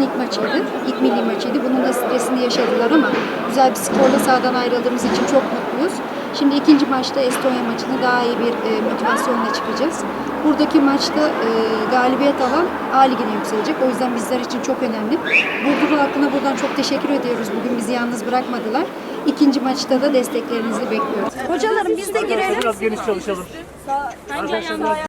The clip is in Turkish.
ilk maçıydı. İlk milli maçıydı. Bunun da stresini yaşadılar ama güzel bir skorla sahadan ayrıldığımız için çok mutluyuz. Şimdi ikinci maçta Estonya maçını daha iyi bir e, motivasyonla çıkacağız. Buradaki maçta e, galibiyet alan A ligine yükselecek. O yüzden bizler için çok önemli. Burdur halkına buradan çok teşekkür ediyoruz. Bugün bizi yalnız bırakmadılar. İkinci maçta da desteklerinizi bekliyoruz. Hocalarım biz de girelim. Biraz geniş çalışalım. Hangi ayağınız?